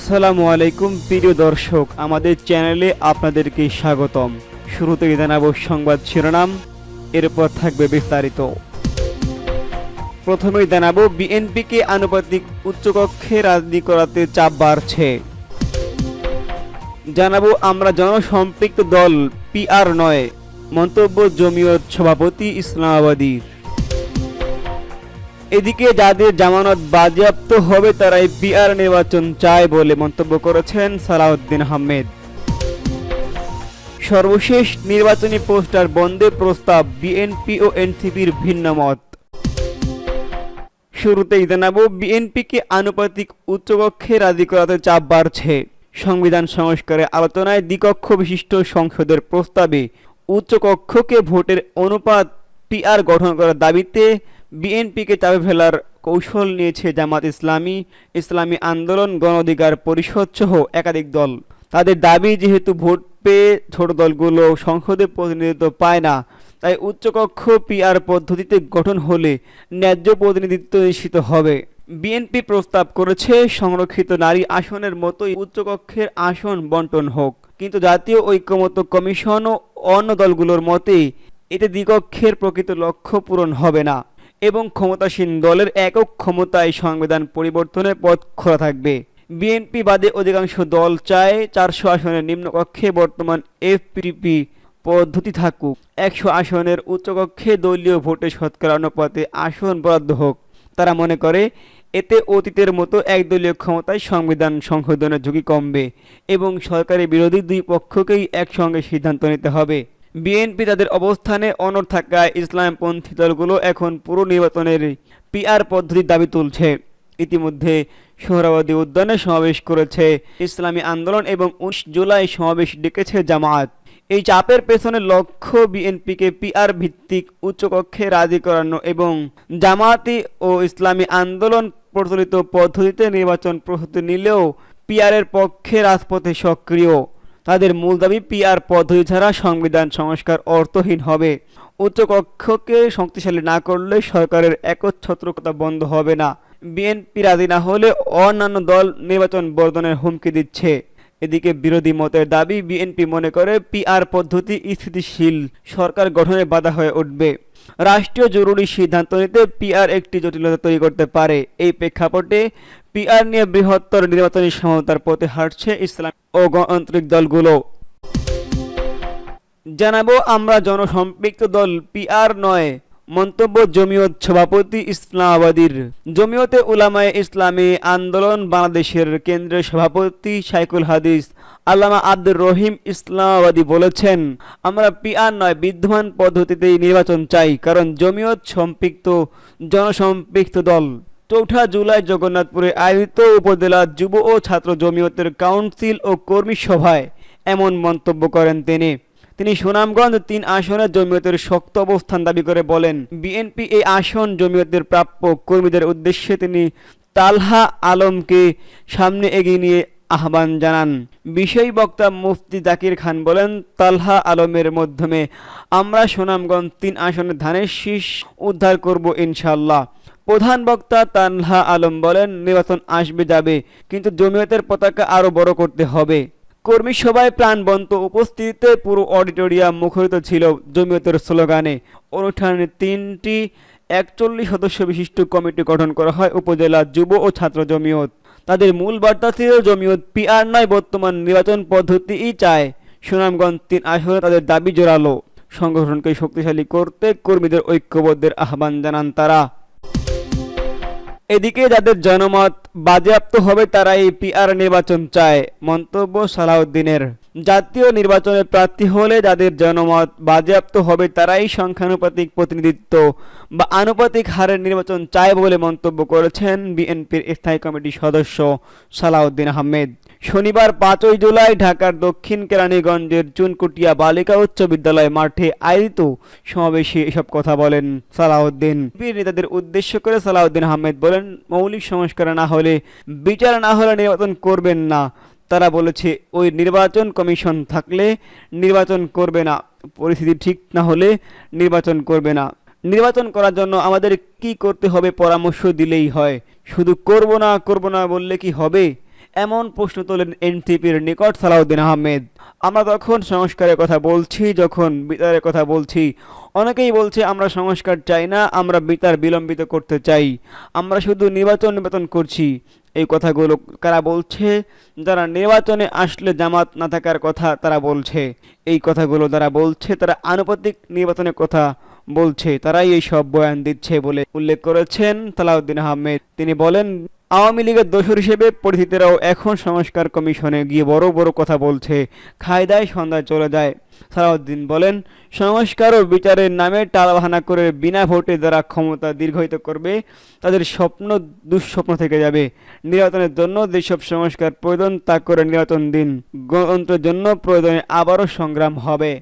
আসসালামু আলাইকুম, প্রিয় দর্শক, আমাদের চ্যানেলে আপনাদেরকে স্বাগতম। শুরুতেই জানাব সংবাদ শিরোনাম, এরপর থাকবে বিস্তারিত। প্রথমেই জানাব, বিএনপিকে আনুপাতিক উচ্চকক্ষে রাজনীতি করাতে চাপ বাড়ছে। জানাব, আমরা জনসম্পৃক্ত দল পিআর নয়, মন্তব্য জমিয়ত সভাপতি ইসলামাবাদীর। এদিকে যাদের জামানত বাজেয়াপ্ত হবে, তারাই পিআর নির্বাচন চায় বলে মন্তব্য করেছেন সালাউদ্দিন আহমেদ। সর্বশেষ নির্বাচনী পোস্টার বন্ধের প্রস্তাব, বিএনপি ও এনসিপির ভিন্ন মত। শুরুতেই জানাব, বিএনপিকে আনুপাতিক উচ্চকক্ষে রাজি করাতে চাপ বাড়ছে। সংবিধান সংস্কারে আলোচনায় দ্বিকক্ষ বিশিষ্ট সংসদের প্রস্তাবে উচ্চকক্ষকে ভোটের অনুপাত পিআর গঠন করার দাবিতে বিএনপিকে চাপে ফেলার কৌশল নিয়েছে জামাত ইসলামী। ইসলামী আন্দোলন গণ অধিকার পরিষদ সহ একাধিক দল। তাদের দাবি, যেহেতু ভোট পেয়ে ছোট দলগুলো সংসদে প্রতিনিধিত্ব পায় না, তাই উচ্চকক্ষ পিআর পদ্ধতিতে গঠন হলে ন্যায্য প্রতিনিধিত্ব নিশ্চিত হবে। বিএনপি প্রস্তাব করেছে, সংরক্ষিত নারী আসনের মতোই উচ্চকক্ষের আসন বন্টন হোক। কিন্তু জাতীয় ঐক্যমত্য কমিশন ও অন্য দলগুলোর মতে, এতে দ্বিকক্ষের প্রকৃত লক্ষ্য পূরণ হবে না। এবং ক্ষমতাসীন দলের একক ক্ষমতায় সংবিধান পরিবর্তনের পথ খোলা থাকবে। বিএনপি বাদে অধিকাংশ দল চায় চারশো আসনের নিম্নকক্ষে বর্তমান এফপিপি পদ্ধতি থাকুক। একশো আসনের উচ্চকক্ষে দলীয় ভোটে শতকরা অনুপাতে আসন বরাদ্দ হোক। তারা মনে করে, এতে অতীতের মতো একদলীয় ক্ষমতায় সংবিধান সংশোধনের ঝুঁকি কমবে এবং সরকারি বিরোধী দুই পক্ষকেই একসঙ্গে সিদ্ধান্ত নিতে হবে। বিএনপি তাদের অবস্থানে অনড় থাকায় ইসলামপন্থী দলগুলো এখন পুরো নির্বাচনের পিআর পদ্ধতির দাবি তুলছে। ইতিমধ্যে সোহরাবাদী উদ্যানে সমাবেশ করেছে ইসলামী আন্দোলন এবং উনিশ জুলাই সমাবেশ ডেকেছে জামায়াত। এই চাপের পেছনে লক্ষ্য বিএনপিকে পিআর ভিত্তিক উচ্চকক্ষে রাজি করানো এবং জামায়াতি ও ইসলামী আন্দোলন প্রচলিত পদ্ধতিতে নির্বাচন প্রস্তুতি নিলেও পিআরের পক্ষে রাজপথে সক্রিয়। তাদের মূল দাবি পিআর পদ্ধতি ছাড়া সংবিধান সংস্কার অর্থহীন হবে। উচ্চকক্ষকে শক্তিশালী না করলে সরকারের একচ্ছত্রকতা বন্ধ হবে না। বিএনপি রাজি না হলে অন্যান্য দল নির্বাচন বর্ধনের হুমকি দিচ্ছে। এদিকে বিরোধী মতের দাবি বিএনপি মনে করে পিআর পদ্ধতি স্থিতিশীল। সরকার গঠনে বাধা হয়ে উঠবে। রাষ্ট্রীয় জরুরি সিদ্ধান্ত নিতে পিআর একটি জটিলতা তৈরি করতে পারে। এই প্রেক্ষাপটে পিআর নিয়ে বৃহত্তর নির্বাচনী সমতার পথে হাঁটছে ইসলাম ও গণতান্ত্রিক দলগুলো। জানাব, আমরা জনসম্পৃক্ত দল পিআর নয়, মন্তব্য জমিয়ত সভাপতি ইসলামাবাদীর। জমিয়তে উলামায়ে ইসলামী আন্দোলন বাংলাদেশের কেন্দ্রীয় সভাপতি সাইকুল হাদিস আল্লামা আব্দুর রহিম ইসলামাবাদী বলেছেন, আমরা পিআর নয়, বিদ্যমান পদ্ধতিতেই নির্বাচন চাই, কারণ জমিয়ত সম্পৃক্ত, জনসম্পৃক্ত দল। চৌঠা জুলাই জগন্নাথপুরে আয়োজিত উপজেলা যুব ও ছাত্র জমিয়তের কাউন্সিল ও কর্মী সভায় এমন মন্তব্য করেন তিনি। তিনি সুনামগঞ্জ তিন আসনে জমিয়তের শক্ত অবস্থান দাবি করে বলেন, বিএনপি এই আসন জমিয়তের প্রাপ্য কর্মীদের উদ্দেশ্যে তিনি তালহা আলমকে সামনে এগিয়ে নিয়ে আহ্বান জানান। বিষয় বক্তা মুফতি জাকির খান বলেন, তালহা আলমের মাধ্যমে আমরা সুনামগঞ্জ তিন আসনে ধানের শীষ উদ্ধার করব ইনশাল্লাহ প্রধান বক্তা তানহা আলম বলেন, নির্বাচন আসবে যাবে, কিন্তু জমিয়তের পতাকা আরও বড় করতে হবে। কর্মী সভায় প্রাণবন্ত উপস্থিতিতে পুরো অডিটোরিয়াম মুখরিত ছিল জমিয়তের স্লোগানে। অনুষ্ঠানে তিনটি একচল্লিশ সদস্য বিশিষ্ট কমিটি গঠন করা হয়, উপজেলা যুব ও ছাত্র জমিয়ত। তাদের মূল বার্তা ছিল, জমিয়ত পিআর নয়, বর্তমান নির্বাচন পদ্ধতিই চায়। সুনামগঞ্জ তিন আসনে তাদের দাবি জোরালো। সংগঠনকে শক্তিশালী করতে কর্মীদের ঐক্যবদ্ধের আহ্বান জানান তারা। এদিকে যাদের জনমত বাজেয়াপ্ত হবে তারা এই পিআর নির্বাচন চায়, মন্তব্য সালাউদ্দিনের। জাতীয় নির্বাচনে প্রার্থী হলে যাদের জনমত বাজেয়াপ্ত হবে তারাই সংখ্যানুপাতিক প্রতিনিধিত্ব বা আনুপাতিক হারের নির্বাচন চায় বলে মন্তব্য করেছেন বিএনপির স্থায়ী কমিটির সদস্য সালাউদ্দিন আহমেদ। শনিবার পাঁচই জুলাই ঢাকার দক্ষিণ কেরানীগঞ্জের চুনকুটিয়া বালিকা উচ্চ বিদ্যালয় মাঠে আয়োজিত সমাবেশে এসব কথা বলেন সালাউদ্দিন। বিএনপি নেতাদের উদ্দেশ্য করে সালাউদ্দিন আহমেদ বলেন, মৌলিক সংস্কার না হলে বিচার না হলে নির্বাচন করবেন না। তারা বলেছে, ওই নির্বাচন কমিশন থাকলে নির্বাচন করবে না। পরিস্থিতি ঠিক না হলে নির্বাচন করবে না। নির্বাচন করার জন্য আমাদের কি করতে হবে পরামর্শ দিলেই হয়। শুধু করব না করব না বললে কি হবে? এমন প্রশ্ন তোলেন এনসিপির নিকট সালাউদ্দিন আহমেদ। আমরা তখন সংস্কারের কথা বলছি, যখন বিতারের কথা বলছি। অনেকেই বলছে, আমরা সংস্কার চাই না, আমরা বিতার বিলম্বিত করতে চাই। আমরা শুধু নির্বাচন নির্বাচন করছি। এই কথাগুলো কারা বলছে? যারা নির্বাচনে আসলে জামাত না থাকার কথা তারা বলছে। এই কথাগুলো যারা বলছে, তারা আনুপাতিক নির্বাচনের কথা বলছে। তারাই এই সব বয়ান দিচ্ছে বলে উল্লেখ করেছেন তালাউদ্দিন আহমেদ। তিনি বলেন আওয়ামী লীগের দোষর হিসেবে পরিচিতরাও এখন সংস্কার কমিশনে গিয়ে বড় বড় কথা বলছে। খায়দায় সন্ধ্যায় চলে যায়। সালাউদ্দিন বলেন, সংস্কার ও বিচারের নামে টালবাহানা করে বিনা ভোটে যারা ক্ষমতা দীর্ঘায়িত করবে, তাদের স্বপ্ন দুঃস্বপ্ন থেকে যাবে। নির্বাচনের জন্য যেসব সংস্কার প্রয়োজন, তা করে নির্বাচন দিন। গণতন্ত্রের জন্য প্রয়োজনে আবারও সংগ্রাম হবে।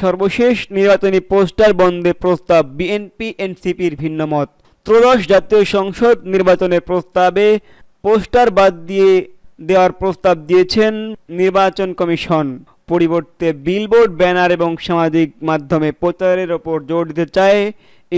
সর্বশেষ নির্বাচনী পোস্টার বন্ধে প্রস্তাব বিএনপি, এনসিপির ভিন্ন মত। ত্রয়োদশ জাতীয় সংসদ নির্বাচনের প্রস্তাবে পোস্টার বাদ দিয়ে দেওয়ার প্রস্তাব দিয়েছেন নির্বাচন কমিশন। পরিবর্তে বিলবোর্ড, ব্যানার এবং সামাজিক মাধ্যমে প্রচারের ওপর জোর দিতে চায়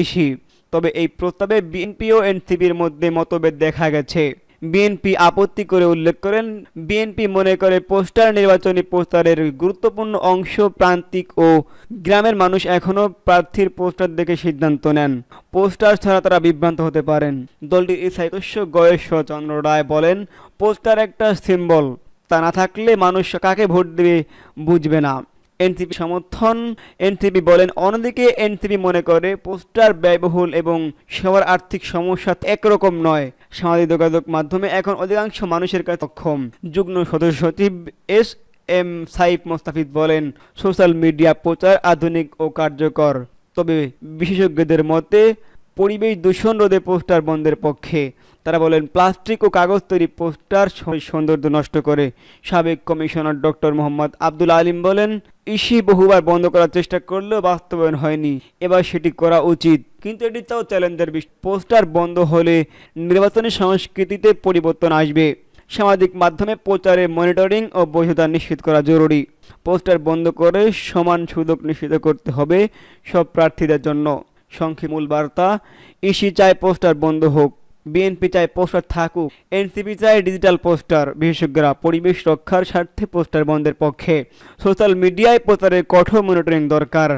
ইসি। তবে এই প্রস্তাবে বিএনপি ও এনসিপির মধ্যে মতভেদ দেখা গেছে। বিএনপি আপত্তি করে উল্লেখ করেন বিএনপি মনে করে পোস্টার নির্বাচনী পোস্টারের গুরুত্বপূর্ণ অংশ প্রান্তিক ও গ্রামের মানুষ এখনও প্রার্থীর পোস্টার দেখে সিদ্ধান্ত নেন। পোস্টার ছাড়া তারা বিভ্রান্ত হতে পারেন। দলটির এই সদস্য গয়েশ্বর চন্দ্র রায় বলেন, পোস্টার একটা সিম্বল, তা না থাকলে মানুষ কাকে ভোট দেবে বুঝবে না। এনসিপি সমর্থন এনসিপি বলেন, অন্যদিকে এনসিপি মনে করে পোস্টার ব্যয়বহুল এবং সবার আর্থিক সমস্যা একরকম নয়। সামাজিক যোগাযোগ মাধ্যমে এখন অধিকাংশ মানুষের কাছে সক্ষম। যুগ্ম সদস্য সচিব এস এম সাইফ মোস্তাফিজ বলেন, সোশ্যাল মিডিয়া প্রচার আধুনিক ও কার্যকর। তবে বিশেষজ্ঞদের মতে পরিবেশ দূষণ রোধে পোস্টার বন্ধের পক্ষে। তারা বলেন, প্লাস্টিক ও কাগজ তৈরি পোস্টার সৌন্দর্য নষ্ট করে। সাবেক কমিশনার ডক্টর মোহাম্মদ আব্দুল আলিম বলেন, ইসি বহুবার বন্ধ করার চেষ্টা করলেও বাস্তবায়ন হয়নি। এবার সেটি করা উচিত। কিন্তু এটি তাও চ্যালেঞ্জের পোস্টার বন্ধ হলে নির্বাচনী সংস্কৃতিতে পরিবর্তন আসবে। সামাজিক মাধ্যমে প্রচারে মনিটরিং ও বৈধতা নিশ্চিত করা জরুরি। পোস্টার বন্ধ করে সমান সুযোগ নিশ্চিত করতে হবে সব প্রার্থীদের জন্য। সংক্ষিপ্ত মূল বার্তা ইসি চাই পোস্টার বন্ধ হোক, বিএনপি চায় পোস্টার থাকুক, এনসিপি চায় ডিজিটাল পোস্টার, বিশেষজ্ঞরা পরিবেশ রক্ষার স্বার্থে পোস্টার বন্ধের পক্ষে। সোশ্যাল মিডিয়ায় প্রচারের কঠোর মনিটরিং দরকার।